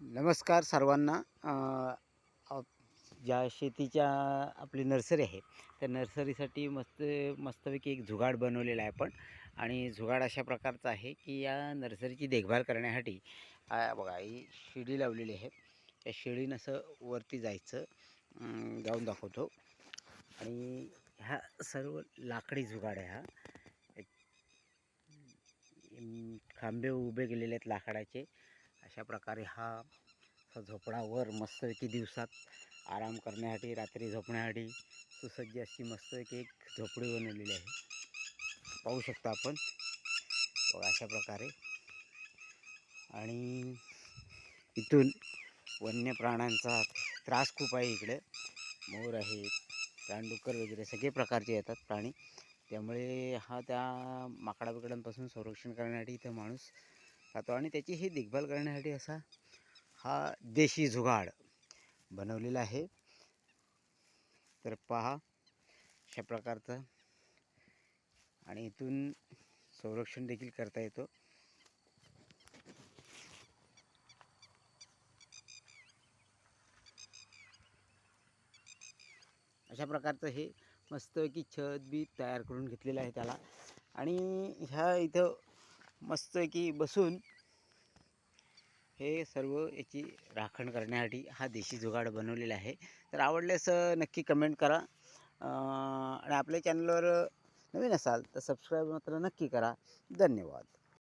नमस्कार सर्वांना. ज्या शेतीच्या आपली नर्सरी आहे त्या नर्सरीसाठी मस्त मस्तपैकी एक झुगाड बनवलेला आहे आपण. आणि झुगाड अशा प्रकारचा आहे की या नर्सरीची देखभाल करण्यासाठी बघा ही शिडी लावलेली आहे. त्या शिडीनं असं वरती जायचं जाऊन दाखवतो. आणि ह्या सर्व लाकडी झुगाड आहे हा. एक खांबे उभे गेलेले आहेत लाकडाचे. अशा प्रकारे हा झोपडावर मस्तपैकी दिवसात आराम करण्यासाठी रात्री झोपण्यासाठी सुसज्ज अशी मस्तपैकी एक झोपडी बनवलेली आहे. पाहू शकता आपण. अशा प्रकारे. आणि इथून वन्य प्राण्यांचा त्रास खूप आहे इकडे. मोर आहेत रानडुक्कर वगैरे सगळे प्रकारचे येतात प्राणी. त्यामुळे हा त्या माकडा बिकडांपासून संरक्षण करण्यासाठी इथं माणूस खातो. आणि त्याची ही देखभाल करण्यासाठी असा हा देशी जुगाड बनवलेला आहे. तर पहा अशा प्रकारचं. आणि इथून संरक्षण देखील करता येतो. अशा प्रकारचं हे मस्तपैकी छत बी तयार करून घेतलेलं आहे त्याला. आणि ह्या इथं मस्तपैकी बसून हे सर्व याची राखण करण्यासाठी हा देशी जुगाड बनवलेला आहे. तर आवडल्यास नक्की कमेंट करा. आणि आपल्या चॅनलवर नवीन असाल तर सबस्क्राईब मात्र नक्की करा. धन्यवाद.